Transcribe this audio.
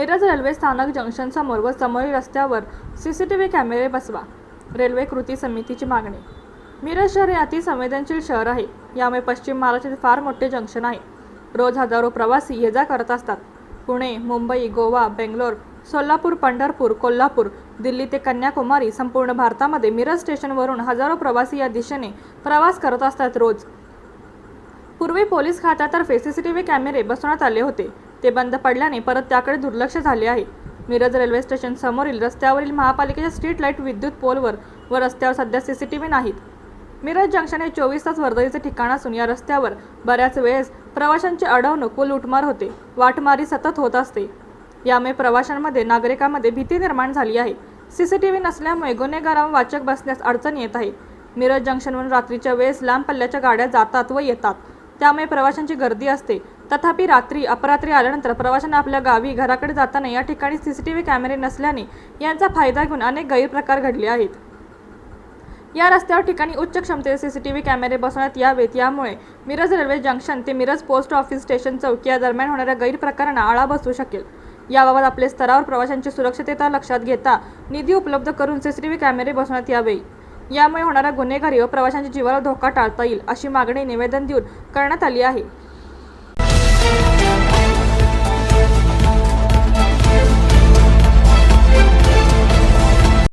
Miraj railway स्थानक जंक्शनसमोर व समोरील रस्त्यावर सी सी टी व्ही कॅमेरे बसवा रेल्वे कृती समितीची मागणी. मिरज शहर हे अतिसंवेदनशील शहर आहे यामुळे पश्चिम महाराष्ट्रातील फार मोठे जंक्शन आहे. रोज हजारो प्रवासी ये जा करत असतात. पुणे मुंबई गोवा बेंगलोर सोलापूर पंढरपूर कोल्हापूर दिल्ली ते कन्याकुमारी संपूर्ण भारतामध्ये मिरज स्टेशनवरून हजारो प्रवासी या दिशेने प्रवास करत असतात रोज. पूर्वी पोलीस खात्यातर्फे सी सी टी व्ही कॅमेरे बसवण्यात आले होते. ते बंद पडल्याने परत त्याकडे दुर्लक्ष झाले आहे. मिरज रेल्वे स्टेशन समोरील रस्त्यावरील महापालिकेच्या स्ट्रीट लाइट विद्युत पोलवर व रस्त्यावर सध्या सी सी टी व्ही नाहीत. मिरज जंक्शन हे चोवीस तास वर्दळीचे ठिकाण असून या रस्त्यावर बऱ्याच वेळेस प्रवाशांची अडवणूक व लुटमार होते. वाटमारी सतत होत असते. यामुळे प्रवाशांमध्ये नागरिकांमध्ये भीती निर्माण झाली आहे. सी सी टी व्ही नसल्यामुळे गुन्हेगारांवर वाचक बसण्यास अडचण येत आहे. मिरज जंक्शनवरून रात्रीच्या वेळेस लांब पल्ल्याच्या गाड्या जातात व येतात. त्यामुळे प्रवाशांची गर्दी असते. तथापि रात्री अपरात्री आल्यानंतर प्रवाशांना आपल्या गावी घराकडे जाताना या ठिकाणी सी सी टी व्ही कॅमेरे नसल्याने यांचा फायदा घेऊन अनेक गैरप्रकार घडले आहेत. या रस्त्यावर ठिकाणी उच्च क्षमतेचे व्ही कॅमेरे बसवण्यात यावेत. यामुळे मिरज रेल्वे जंक्शन ते मिरज पोस्ट ऑफिस स्टेशन चौक या दरम्यान होणाऱ्या गैरप्रकारांना आळा बसू शकेल. याबाबत आपले स्तरावर प्रवाशांची सुरक्षितता लक्षात घेता निधी उपलब्ध करून सी सी टी व्ही कॅमेरे बसवण्यात यावे. यामुळे होणाऱ्या गुन्हेगारी व प्रवाशांच्या जीवाला धोका टाळता येईल अशी मागणी निवेदन देऊन करण्यात आली आहे.